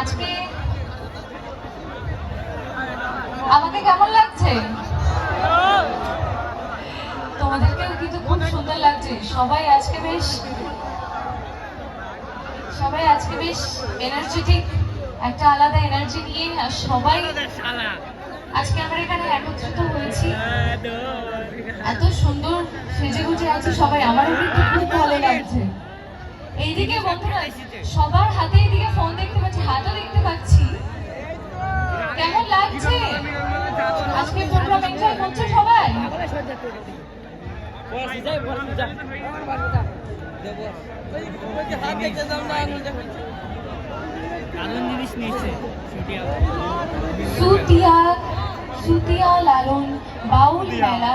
আজকে আমাকে কেমন লাগছে? তোমাদেরকেও কিন্তু খুব সুন্দর লাগছে। সবাই আজকে বেশ, সবাই আজকে বেশ এনার্জেটিক একটা আলাদা এনার্জি নিয়ে, আর সবাই আজকে আমরা এখানে একত্রিত হয়েছি। এত সুন্দর সেজে গুজে আছে, সবাই আমারও কিন্তু খুব ভালো লাগছে। এইদিকে বন্ধুরা, সবার হাতে এইদিকে ফোন দেখতে পাচ্ছি, হাতও দেখতে পাচ্ছি। কেমন লাগছে? আজকে প্রোগ্রাম এনজয় করছ সবাই? সুতিয়া সুতিয়া লালন, বাউল মেলা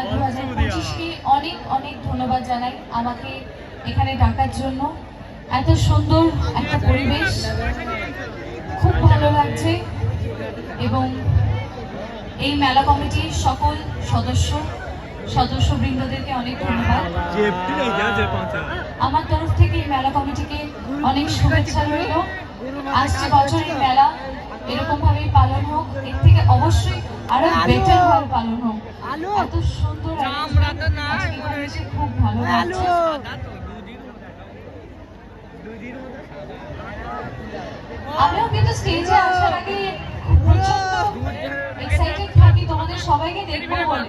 ধন্যবাদ জানাই। আমাকে এখানে ডাকার জন্য এত সুন্দর একটা পরিবেশ খুব ভালো লাগছে এবং এই মেলা কমিটির সকল সদস্য সদস্য সদস্যবৃন্দদেরকে অনেক ধন্যবাদ। আমার তরফ থেকে এই মেলা কমিটিকে অনেক শুভেচ্ছা রইল। আসছে বছর এই মেলা এরকম ভাবেই পালন হোক, এর থেকে অবশ্যই আরও বেটার ভাবে পালন হোক। এত সুন্দর arrangement আজকে এখানে এসে খুব ভালো লাগছে আমিও কিন্তু স্টেজে আসার আগে প্রচণ্ড এক্সাইটেড থাকি তোমাদের সবাইকে দেখব বলে।